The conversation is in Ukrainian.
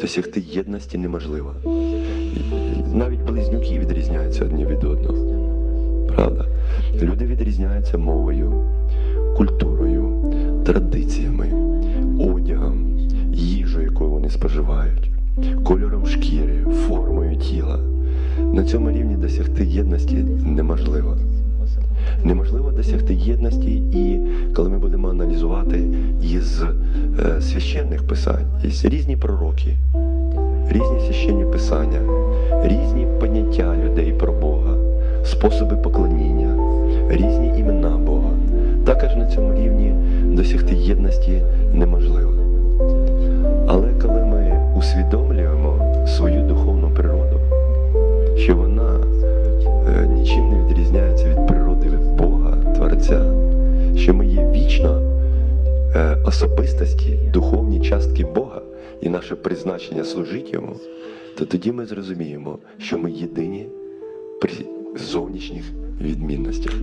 досягти єдності неможливо. Навіть близнюки відрізняються одні від одного. Правда? Люди відрізняються мовою, культурою, традиціями, одягом, їжею, яку вони споживають, кольором шкіри, формою тіла. На цьому рівні досягти єдності неможливо. Неможливо досягти єдності, і коли ми будемо аналізувати із е, священних писань, із різні пророки, різні священні писання, різні поняття людей про Бога, способи поклоніння, різні імена Бога. Також на цьому рівні досягти єдності неможливо. Вічно е, особистості, духовні частки Бога і наше призначення служити йому, то тоді ми зрозуміємо, що ми єдині при зовнішніх відмінностях.